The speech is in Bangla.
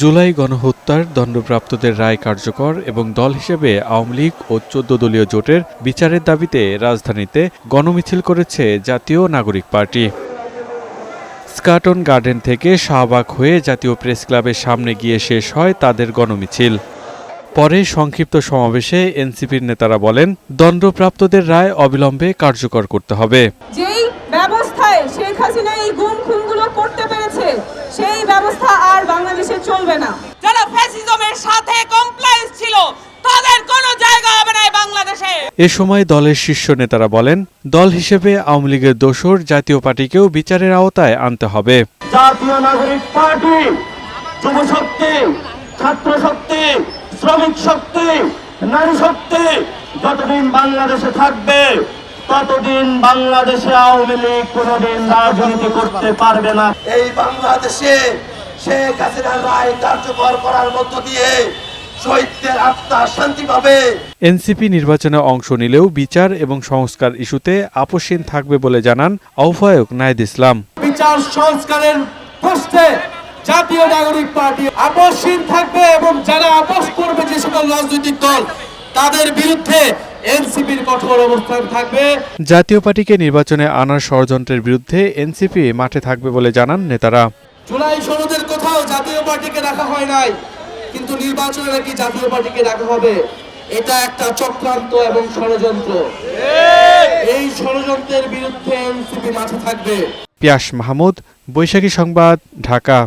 জুলাই গণহত্যার দণ্ডপ্রাপ্তদের রায় কার্যকর এবং দল হিসেবে আওয়ামী লীগ ও চোদ্দ দলীয় জোটের বিচারের দাবিতে রাজধানীতে গণমিছিল করেছে জাতীয় নাগরিক পার্টি। স্কাটন গার্ডেন থেকে শাহবাগ হয়ে জাতীয় প্রেস ক্লাবের সামনে গিয়ে শেষ হয় তাদের গণমিছিল। পরে সংক্ষিপ্ত সমাবেশে এনসিপির নেতারা বলেন, দণ্ডপ্রাপ্তদের রায় অবিলম্বে কার্যকর করতে হবে। যেই ব্যবস্থায় শেখ হাসিনা এই গুম খুনগুলো চলবে না। যারা ফ্যাসিজমের সাথে কমপ্লায়েন্স ছিল তাদের কোনো জায়গা হবে না বাংলাদেশে। এ সময় দলের শীর্ষ নেতারা বলেন দল হিসেবে আওয়ামী লীগের দোসর জাতীয় পার্টিকেও বিচারের আওতায় আনতে হবে। জাতীয় নাগরিক পার্টি যুব শক্তি ছাত্র শক্তি শ্রমিক শক্তি নারী শক্তি যতদিন বাংলাদেশে থাকবে ততদিন বাংলাদেশে আওয়ামী লীগ কোনোদিন রাজনীতি করতে পারবে না। এই বাংলাদেশে শেখ হাসিনার রায় কার্যকর করার মধ্য দিয়ে শহীদদের আত্মা শান্তি পাবে। এনসিপি নির্বাচনে অংশ নিলেও বিচার এবং সংস্কার ইস্যুতে আপোষহীন থাকবে বলে জানান আহ্বায়ক নায়েদ ইসলাম। বিচার সংস্কারের প্রশ্নে জাতীয় নাগরিক পার্টি আপসহীন থাকবে এবং যারা আপোষ করবে যে সকল রাজনৈতিক দল তাদের বিরুদ্ধে এনসিপির কঠোর অবস্থান থাকবে। জাতীয় পার্টিকে নির্বাচনে আনার ষড়যন্ত্রের বিরুদ্ধে এনসিপি মাঠে থাকবে বলে জানান নেতারা। জুলাই সনদের কোথাও জাতীয় পার্টিকে রাখা হয় নাই, কিন্তু নির্বাচনে নাকি জাতীয় পার্টিকে রাখা হবে। এটা একটা চক্রান্ত এবং ষড়যন্ত্র। এই ষড়যন্ত্রের বিরুদ্ধে এনসিপি মাঠে থাকবে। পিয়াস মাহমুদ, বৈশাখী সংবাদ, ঢাকা।